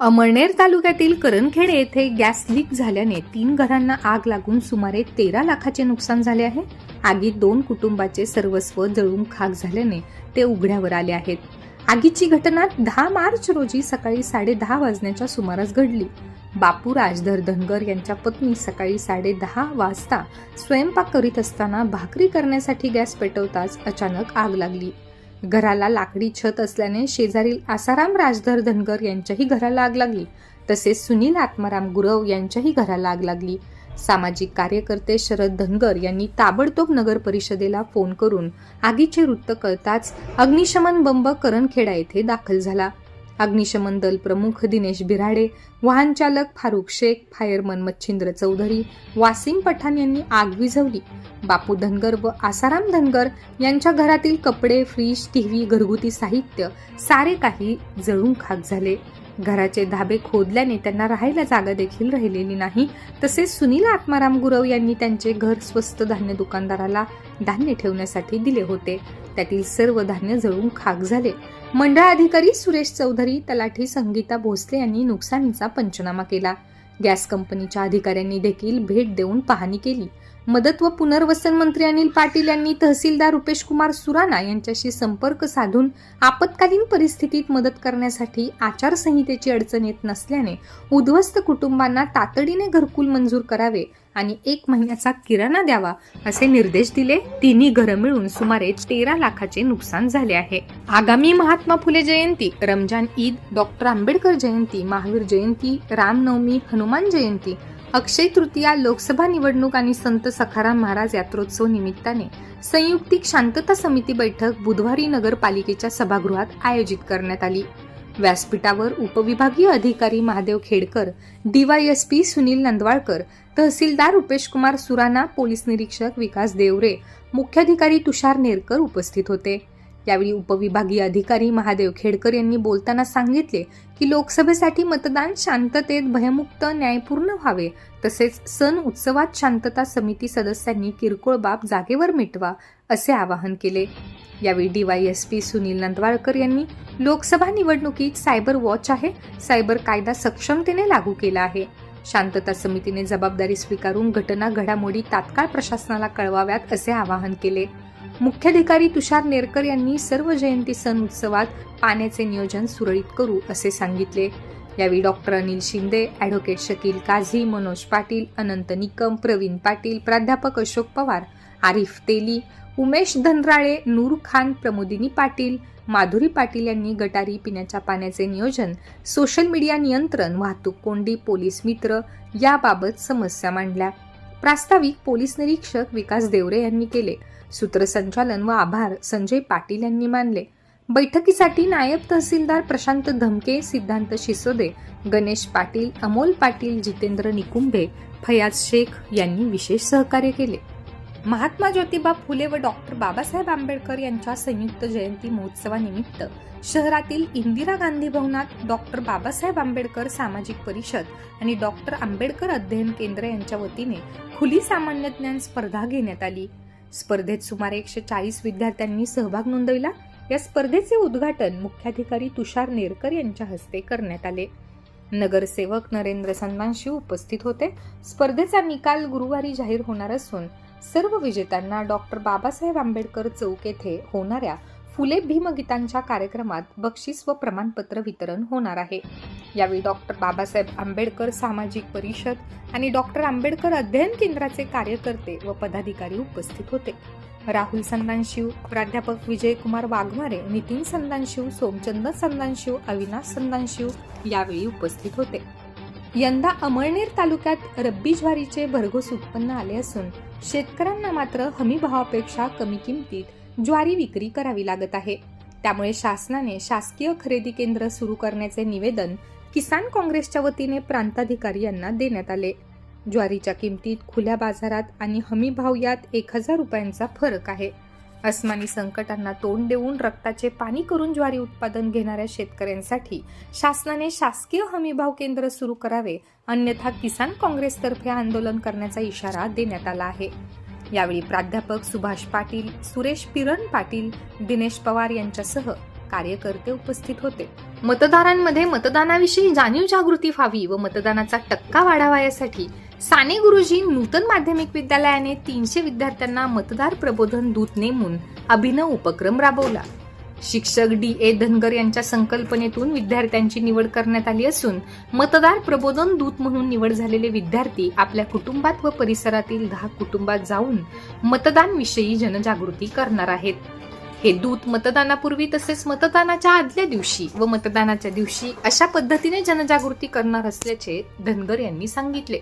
अमळनेर तालुक्यातील करंखेड येथे gas leak झाल्याने तीन घरांना आग लागून सुमारे तेरा लाखाचे नुकसान झाले आहे. आगीत दोन कुटुंबाचे सर्वस्व जळून खाक झाल्याने ते उघड्यावर आले आहेत. आगीची घटना दहा मार्च रोजी सकाळी साडे दहा वाजण्याच्या सुमारास घडली. बापू राजधर धनगर यांच्या पत्नी सकाळी साडे दहा वाजता स्वयंपाक करीत असताना भाकरी करण्यासाठी गॅस पेटवताच अचानक आग लागली. घराला लाकडी छत असल्याने शेजारील आसाराम राजधर धनगर यांच्याही घराला आग लागली. तसेच सुनील आत्माराम गुरव यांच्याही घराला आग लागली. सामाजिक कार्यकर्ते शरद धनगर यांनी ताबडतोब नगर परिषदेला फोन करून आगीचे वृत्त कळताच अग्निशमन बंब करणखेडा येथे दाखल झाला. अग्निशमन दल प्रमुख दिनेश बिराडे वाहन चालक फारुख शेख फायरमन मच्छिंद्र चौधरी वासिम पठाण यांनी आग विझवली. बापू धनगर व आसाराम धनगर यांच्या घरातील कपडे फ्रीज टीव्ही घरगुती साहित्य सारे काही जळून खाक झाले. घराचे धाबे खोदल्याने त्यांना राहायला जागा देखील राहिलेली नाही. तसेच सुनील आत्माराम गुरव यांनी त्यांचे घर स्वस्त धान्य दुकानदाराला धान्य ठेवण्यासाठी दिले होते. त्यातील सर्व धान्य जळून खाक झाले. मंडळ अधिकारी सुरेश चौधरी तलाठी संगीता भोसले यांनी नुकसानीचा पंचनामा केला. गॅस कंपनीच्या अधिकाऱ्यांनी देखील भेट देऊन पाहणी केली. मदत व पुनर्वसन मंत्री अनिल पाटील यांनी तहसीलदार रुपेश कुमार सुराणा यांच्याशी संपर्क साधून आपत्कालीन परिस्थितीत मदत करण्यासाठी आचारसंहितेची अडचण येत नसल्याने उद्ध्वस्त कुटुंबांना तातडीने घरकुल मंजूर करावे आणि एक महिन्याचा किराणा द्यावा असे निर्देश दिले. तिन्ही घरं मिळून सुमारे तेरा लाखाचे नुकसान झाले आहे. आगामी महात्मा फुले जयंती रमजान ईद डॉक्टर आंबेडकर जयंती महावीर जयंती रामनवमी हनुमान जयंती अक्षय तृतीया लोकसभा निवडणूक आणि संत सखाराम महाराज यात्रोत्सव निमित्ताने संयुक्तिक शांतता समिती बैठक बुधवारी नगरपालिकेच्या सभागृहात आयोजित करण्यात आली. व्यासपीठावर उपविभागीय अधिकारी महादेव खेडकर डीवायएसपी सुनील नंदवाळकर तहसीलदार रुपेश कुमार सुराणा पोलीस निरीक्षक विकास देवरे मुख्याधिकारी तुषार नेरकर उपस्थित होते. यावेळी उपविभागीय अधिकारी महादेव खेडकर यांनी बोलताना सांगितले की लोकसभेसाठी मतदान शांततेत भयमुक्त न्यायपूर्ण व्हावे. तसेच सण उत्सवात शांतता समिती सदस्यांनी किरकोळ बाब जागेवर मिटवा असे आवाहन केले. यावेळी डीवायएसपी सुनील नंदवाळकर यांनी लोकसभा निवडणुकीत सायबर वॉच आहे सायबर कायदा सक्षमतेने लागू केला आहे. शांतता समितीने जबाबदारी स्वीकारून घटना घडामोडी तात्काळ प्रशासनाला कळवाव्यात असे आवाहन केले. मुख्याधिकारी तुषार नेरकर यांनी सर्व जयंती सण उत्सवात पाण्याचे नियोजन सुरळीत करू असे सांगितले. यावेळी डॉक्टर अनिल शिंदे ॲडव्होकेट शकील काझी मनोज पाटील अनंत निकम प्रवीण पाटील प्राध्यापक अशोक पवार आरिफ तेली उमेश धनराळे नूर खान प्रमोदिनी पाटील माधुरी पाटील यांनी गटारी पिण्याच्या पाण्याचे नियोजन सोशल मीडिया नियंत्रण वाहतूक कोंडी पोलीस मित्र याबाबत समस्या मांडल्या. प्रास्ताविक पोलीस निरीक्षक विकास देवरे यांनी केले. सूत्रसंचालन व आभार संजय पाटील यांनी मानले. बैठकीसाठी नायब तहसीलदार प्रशांत धमके सिद्धांत शिसोदे गणेश पाटील अमोल पाटील जितेंद्र निकुंभे फयाज शेख यांनी विशेष सहकार्य केले. महात्मा ज्योतिबा फुले व डॉक्टर बाबासाहेब आंबेडकर यांच्या संयुक्त जयंती महोत्सवानिमित्त शहरातील इंदिरा गांधी भवनात डॉक्टर बाबासाहेब आंबेडकर सामाजिक परिषद आणि डॉक्टर आंबेडकर अध्ययन केंद्र यांच्या वतीने खुली सामान्य ज्ञान स्पर्धा घेण्यात आली. स्पर्धेत सुमारे एकशे चाळीस विद्यार्थ्यांनी सहभाग नोंदविला. या स्पर्धेचे उद्घाटन मुख्याधिकारी तुषार नेरकर यांच्या हस्ते करण्यात आले. नगरसेवक नरेंद्र सन्मानशी उपस्थित होते. स्पर्धेचा निकाल गुरुवारी जाहीर होणार असून सर्व विजेत्यांना डॉक्टर बाबासाहेब आंबेडकर चौक येथे होणाऱ्या फुले भीमगीतांच्या कार्यक्रमात बक्षीस व प्रमाणपत्र वितरण होणार आहे. यावेळी डॉक्टर बाबासाहेब आंबेडकर सामाजिक परिषद आणि डॉक्टर आंबेडकर अध्ययन केंद्राचे कार्यकर्ते व पदाधिकारी उपस्थित होते. राहुल संदानशिव प्राध्यापक विजयकुमार वाघमारे नितीन संदानशिव सोमचंद संदानशिव अविनाश संदानशिव यावेळी उपस्थित होते. यंदा अमळनेर तालुक्यात रब्बी ज्वारीचे भरघोस उत्पन्न आले असून शेतकऱ्यांना मात्र हमी भावापेक्षा कमी किमतीत ज्वारी विक्री करावी लागत आहे. त्यामुळे शासनाने शासकीय खरेदी केंद्र सुरू करण्याचे निवेदन किसान काँग्रेसच्या वतीने प्रांताधिकारी यांना देण्यात आले. ज्वारीच्या किमतीत खुल्या बाजारात आणि हमी भाव यात एक हजार रुपयांचा फरक आहे. अस्मानी संकटांना तोंड देऊन रक्ताचे पाणी करून ज्वारी उत्पादन घेणाऱ्या शेतकऱ्यांसाठी शासनाने शासकीय हमीभाव केंद्र सुरू करावे अन्यथा किसान काँग्रेसतर्फे आंदोलन करण्याचा इशारा देण्यात आला आहे. यावेळी प्राध्यापक सुभाष पाटील सुरेश पिरण पाटील दिनेश पवार यांच्यासह कार्यकर्ते उपस्थित होते. मतदारांमध्ये मतदानाविषयी जाणीव जागृती व्हावी व मतदानाचा टक्का वाढावा यासाठी साने गुरुजी नूतन माध्यमिक विद्यालयाने तीनशे विद्यार्थ्यांना मतदार प्रबोधन दूत नेमून अभिनव उपक्रम राबवला. शिक्षक डी ए धनगर यांच्या संकल्पनेतून विद्यार्थ्यांची निवड करण्यात आली असून मतदार प्रबोधन दूत म्हणून निवड झालेले विद्यार्थी आपल्या कुटुंबात व परिसरातील दहा कुटुंबात जाऊन मतदानविषयी जनजागृती करणार आहेत. हे दूत मतदानापूर्वी तसेच मतदानाच्या आदल्या दिवशी व मतदानाच्या दिवशी अशा पद्धतीने जनजागृती करणार असल्याचे धनगर यांनी सांगितले.